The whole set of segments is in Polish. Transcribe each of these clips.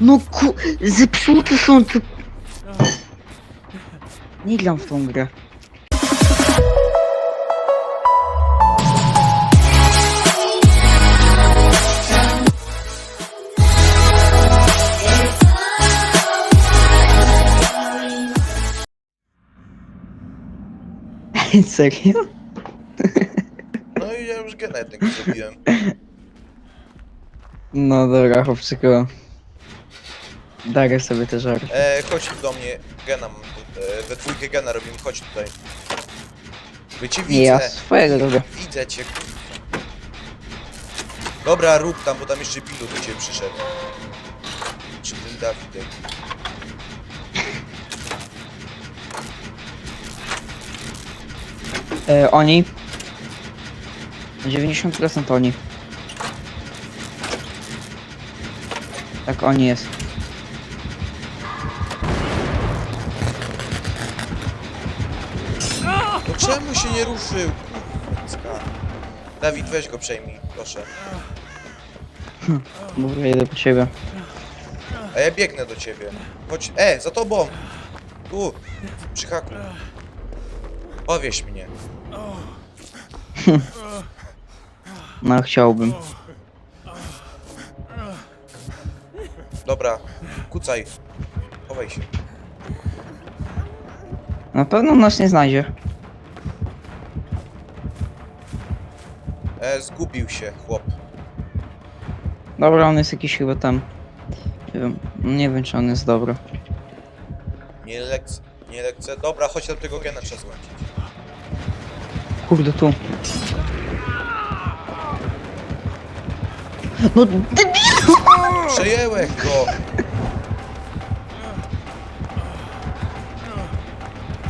No ku... Zepsute są te... Nie gram w tą grę. Serio? No i ja już genetyk zrobiłem. No dobra, chłopczyku. Darę sobie te żary. E, chodź tu do mnie, gena mam tu, e, we dwójkę gena robimy, chodź tutaj. By cię widzę, Nie, ja swojego robię. widzę cię, kurwa. Dobra, rób tam, bo tam jeszcze Bilu do ciebie przyszedł. Czy ten Dawidek? E, oni. 90% oni. Tak, oni jest. Nie ruszył? Kurwa. Dawid, weź go przejmij, proszę. Dobra, jedę po ciebie. A ja biegnę do ciebie. Chodź, e, za tobą! Tu, przy haku. Powieś mnie. No, chciałbym. Dobra, kucaj. Chowaj się. Na pewno nas nie znajdzie. E, zgubił się, chłop. Dobra, on jest jakiś chyba tam. Nie wiem, nie wiem czy on jest dobry. Nie lekce, nie lekce. Dobra, chodź do tego gena trzeba złączyć. Kurde, tu. No, debil! Przejęłeś go!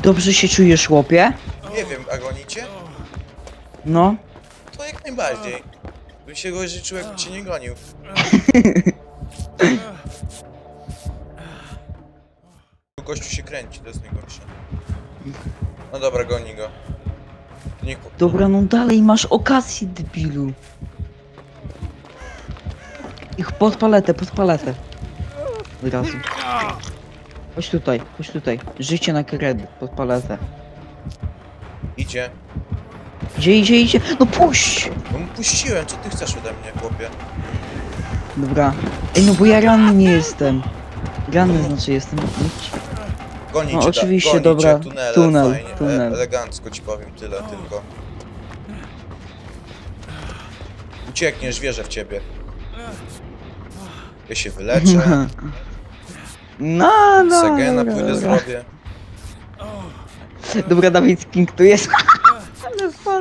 Dobrze się czujesz, chłopie? Nie wiem, a gonicie? No. Najbardziej. Bym się go życzył, jakby cię nie gonił. Gościu się kręci, to jest najgorsze. No dobra, goni go. Niech... Dobra, no dalej masz okazję, debilu. Ich pod paletę, pod paletę. Od razu. Chodź tutaj, chodź tutaj. Życie na kredyt, pod paletę. Idzie. Gdzie idzie, idzie? No puść! No puściłem, co ty chcesz ode mnie, chłopie? Dobra. Ej, no bo ja ranny nie jestem. Ranny znaczy jestem. Idź. Goni No cię, oczywiście, goni dobra. Cię, tunele, Tunel, fajnie. tunel. E elegancko ci powiem, tyle tylko. Uciekniesz, wierzę w ciebie. Ja się wyleczę, No, no. Segena dobra, pójdę dobra. zrobię. Dobra, Dawid King tu jest.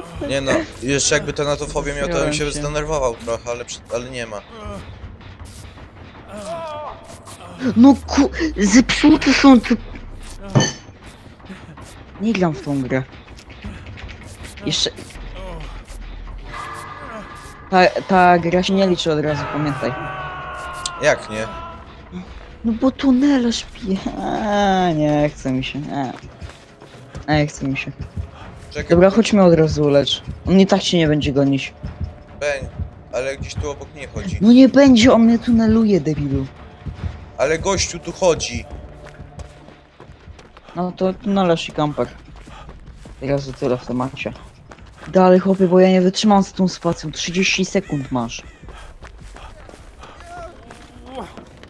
Facet. Nie no, jeszcze jakby ten atofobię miał, to bym się zdenerwował trochę, ale, przy- ale nie ma. No ku... Zepsute są te... Nie gram w tą grę. Jeszcze... Ta, ta gra się nie liczy od razu, pamiętaj. Jak nie? No bo tunele. A, nie chce mi się. A. Nie chce mi się. Czekaj, Dobra, chodźmy od razu lecz. On i tak się nie będzie gonić. Beń, ale gdzieś tu obok nie chodzi. No nie będzie, on mnie tuneluje, debilu. Ale gościu tu chodzi. No to tunelesz i kamper. Teraz to tyle w temacie. Dalej chłopie, bo ja nie wytrzymam z tą spacją. 30 sekund masz.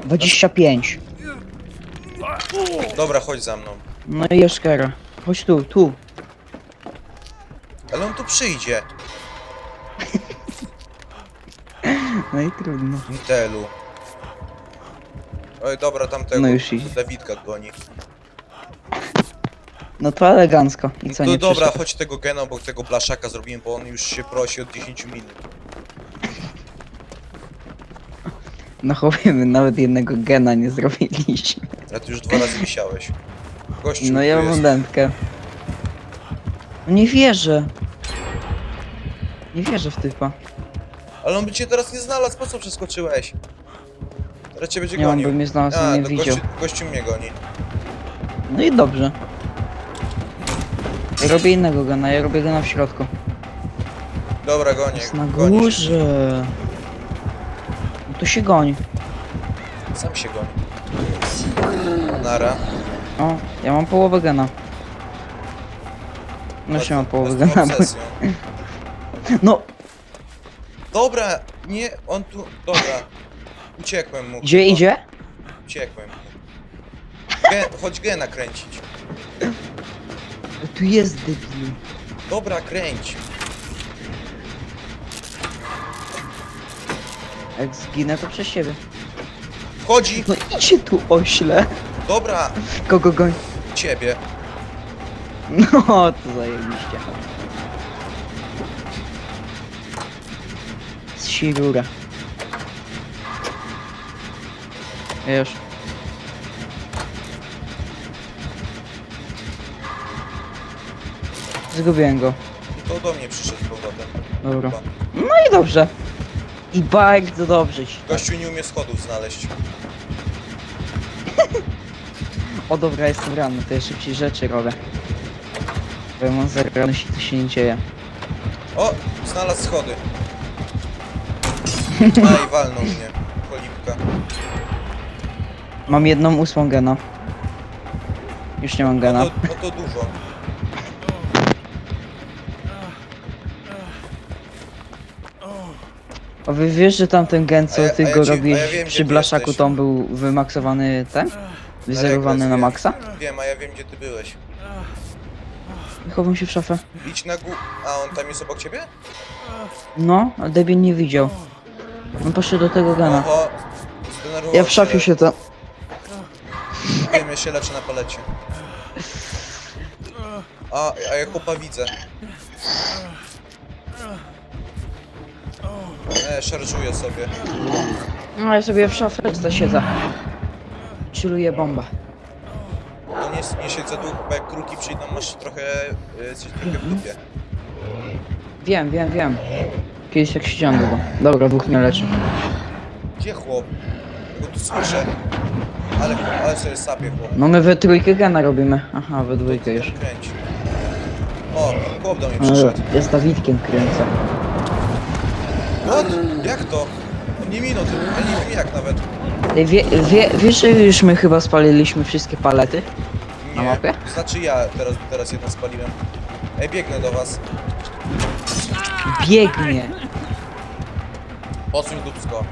25. Dobra, chodź za mną. No i Jeszkera. Chodź tu, tu. Ale on tu przyjdzie. No i trudno. Intelu. Oj, dobra, tamtego No już idzie. Dawidka goni. No to elegancko. I co, No nie dobra, przyszedł? chodź tego gena obok tego blaszaka zrobimy, bo on już się prosi od 10 minut. No chłopie, my nawet jednego gena nie zrobiliśmy. A ty już dwa razy wisiałeś. Gościu, No tu ja jest. mam dętkę. Nie wierzę. Nie wierzę w typa. Ale on by cię teraz nie znalazł, po co przeskoczyłeś? Teraz cię będzie Nie, on gonił. by mnie znalazł, A, nie to widział. gościu, gościu mnie goni. No i dobrze. Ja robię innego gena, ja robię gena w środku. Dobra, gonię. Jest na się. górze. No to się goni. Sam się goni. Nara. O, ja mam połowę gena. No się mam połowę gena. bo- obsesją. No, Dobra, nie, on tu, dobra. Uciekłem mu. gdzie kurwa. idzie? Uciekłem mu. Gen, chodź gena kręcić. Tu jest debil. Dobra, kręć. Jak zginę to przez siebie. Chodzi. No idzie tu ośle. Dobra, Kogo goń? ciebie. No, to zajebiście. Z Sirura. Już. Zgubiłem go. To do mnie przyszedł z powrotem. Dobra. Chyba. No i dobrze. I bardzo dobrze ci. Gościu nie umie schodów znaleźć. O dobra, jestem ranny, to ja szybciej rzeczy robię. Bo ja mam się, to się nie dzieje. O, znalazł schody. A i walnął mnie. Cholipka. Mam jedną ósmą gena. Już nie mam No gena. to, no to dużo. A wy wiesz, że tamten gen, A co ja- ty a ja go ci- a robisz ja wiem, gdzie przy ty blaszaku, jesteś. to on był wymaksowany ten? Wyzerowany na maksa? Wiem, a ja wiem gdzie ty byłeś. Chowam się w szafę. Idź na górę. A on tam jest obok ciebie? No, a debil nie widział. On poszedł do tego. Oho. zdenerwował Ja w szafie się to... Wiem, ja się leczę na palecie. A, a ja chłopa widzę. E, szarżuję sobie. No ja sobie w szafeczce siedzę. Chilluję bomba. No nie, nie siedź za długo, bo jak kruki przyjdą, masz trochę... y, trochę w dupie. Wiem, wiem, wiem. Kiedyś tak siedziałem długo. Dobra, dwóch mnie leczy. Gdzie chłop? Bo tu słyszę. Ale, ale sobie sapie chłop. No my we trójkę gena robimy. Aha, we dwójkę już. Kręć. O, chłop do mnie No, przyszedł. ja z Dawidkiem kręcę. What? Jak to? On nie minął, ja nie wiem jak nawet. Ej, Wie, wie, wiesz, że już my chyba spaliliśmy wszystkie palety? Na Nie. mapie? Znaczy ja teraz, teraz jedno spaliłem. Ej, biegnę do was. Biegnie! Odsuń dupsko.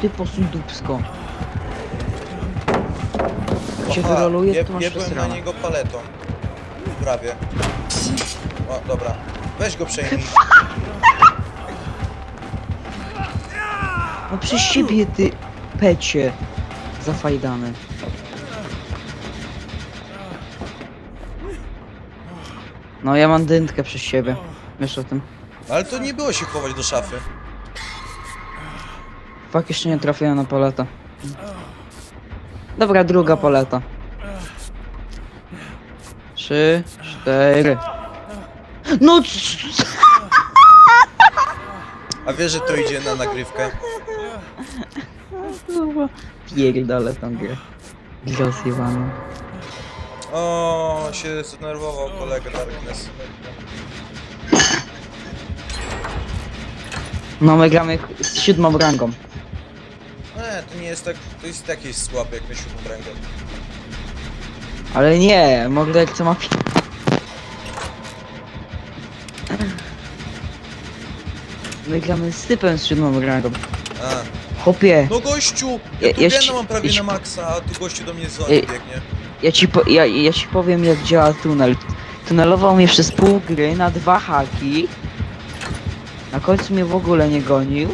Ty posuń dupsko. Cię Aha, wyroluje, je- to masz jebłem na przesrane. niego paletą. Prawie. O, dobra. Weź go przejmij. No przez siebie ty pecie zafajdany. No ja mam dętkę przez siebie. Wiesz o tym? Ale to nie było się chować do szafy. Fak jeszcze nie trafiłem na paletę. Dobra, druga paleta. Trzy, cztery. No c- A wiesz, że to idzie na nagrywkę? Kurwa. Pierdolę tą grę. Gra zjebana. O, się zdenerwował kolega Darkness. No my gramy z siódmą rangą. E, to nie jest tak, to jest jakieś słabe jak na siódmym rangę. Ale nie, mogę co ma pi- My gramy z typem z siódmą rangą. A. Hopie, No gościu! Ja- Ja tu ja ci- mam prawie ja ci- na maksa, a tu gościu do mnie z Ja- biegnie. ja ci, po, ja, ja ci powiem jak działa tunel. Tunelował mnie przez pół gry na dwa haki. Na końcu mnie w ogóle nie gonił.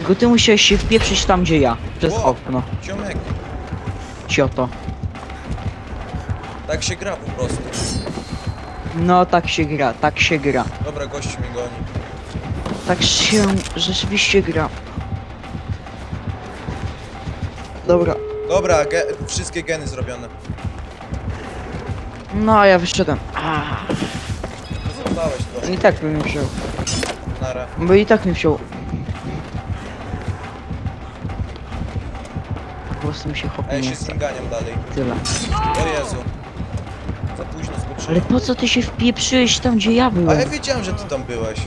Tylko ty musiałeś się wpieprzyć tam gdzie ja. Przez okno. Ciomek, Cioto. tak się gra po prostu. No tak się gra, tak się gra. Dobra, gościu mnie goni. Tak się rzeczywiście gra. Dobra. Dobra, ge wszystkie geny zrobione. No ja wyszedłem. A, Zostałeś trochę. I tak bym nie wziął. Nara. Bo i tak mi wziął. Po prostu mi się ja nie się z chce. dalej. Tyle. O Jezu. Za późno Ale skoczyłem. po co ty się wpieprzyłeś tam gdzie ja byłem? ja wiedziałem, że ty tam byłeś.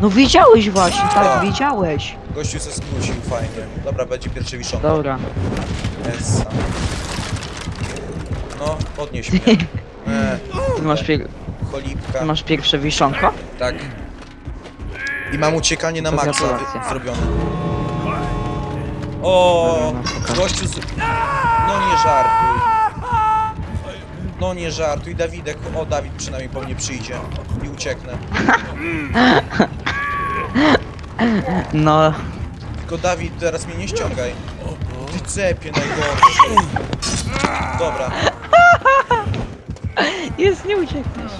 No wiedziałeś właśnie, tak, Tak. wiedziałeś. Gościu se skrócił fajnie. Dobra, będzie pierwszy wiszonka. Dobra. Essa. No, podnieś mnie. E, Ty masz, pier... cholipka. Ty masz pierwsze wiszonko? Tak. I mam uciekanie na To maksa gratulacje. wy- zrobione. O, no, gościu z... No nie żartuj. No nie żartuj, Dawidek. O, Dawid przynajmniej po mnie przyjdzie. I ucieknę. No, Tylko Dawid, teraz mnie nie ściągaj. Ty cepie najgorszy. Dobra, jest, nie uciekniesz.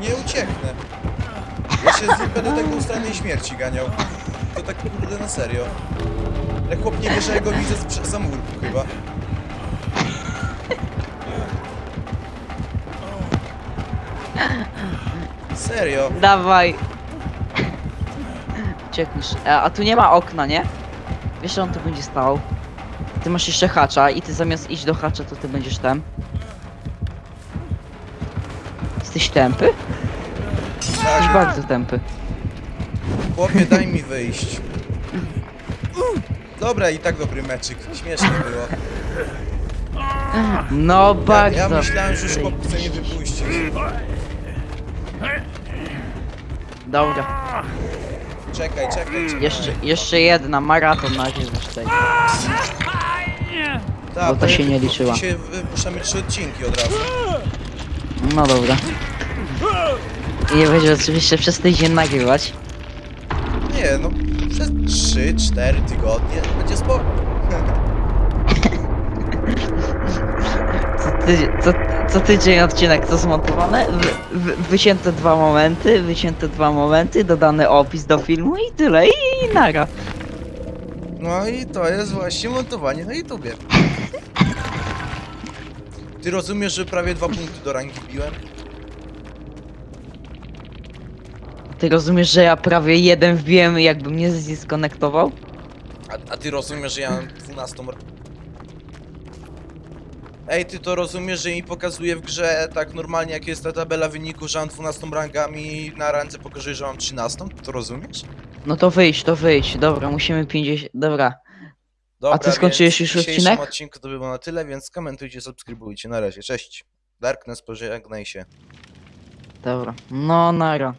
Nie ucieknę. Ja się z nim będę tak do śmierci ganiał. To tak kurde na serio. Jak chłop nie wie, że ja go widzę z- za mur chyba. Serio. Dawaj. Uciekniesz. E, a tu nie ma okna, nie? Wiesz, że on tu będzie stał. Ty masz jeszcze hacza i ty zamiast iść do hacza, to ty będziesz tam. Jesteś tępy? Jesteś Tak, bardzo tępy. chłopie, daj mi wyjść. Dobra, i tak dobry meczyk. Śmieszne było. No Ja, bardzo. ja myślałem, że już chłop chce mnie wypuścić. Dobra. Czekaj, czekaj, czekaj. Jeszcze, jeszcze jedna, maraton nagrywasz tutaj. Ta, bo to się nie liczyła. Dzisiaj wypuszczamy trzy odcinki od razu. No dobra. I nie będzie oczywiście przez tydzień nagrywać. Nie, no przez 3-4 tygodnie będzie spoko. Co, ty, co, co tydzień odcinek to zmontowane, wy, wy, wycięte dwa momenty, wycięte dwa momenty, dodany opis do filmu i tyle, i, i nara. No i to jest właśnie montowanie na YouTubie. Ty rozumiesz, że prawie dwa punkty do rangi biłem? Ty rozumiesz, że ja prawie jeden wbiłem jakbym mnie zdiskonektował? A, a ty rozumiesz, że ja mam 12 r- Ej, ty to rozumiesz, że mi pokazuje w grze tak normalnie jak jest ta tabela wyników, że mam 12 rangami, na randze pokazuje, że mam 13? To rozumiesz? No to wyjść, to wyjść, dobra, musimy 50, dobra. Dobra, ty skończyłeś więc już w dzisiejszym odcinek? odcinku to by było na tyle, więc komentujcie, subskrybujcie. Na razie, cześć. Darkness, pożegnaj się. Dobra, no nara.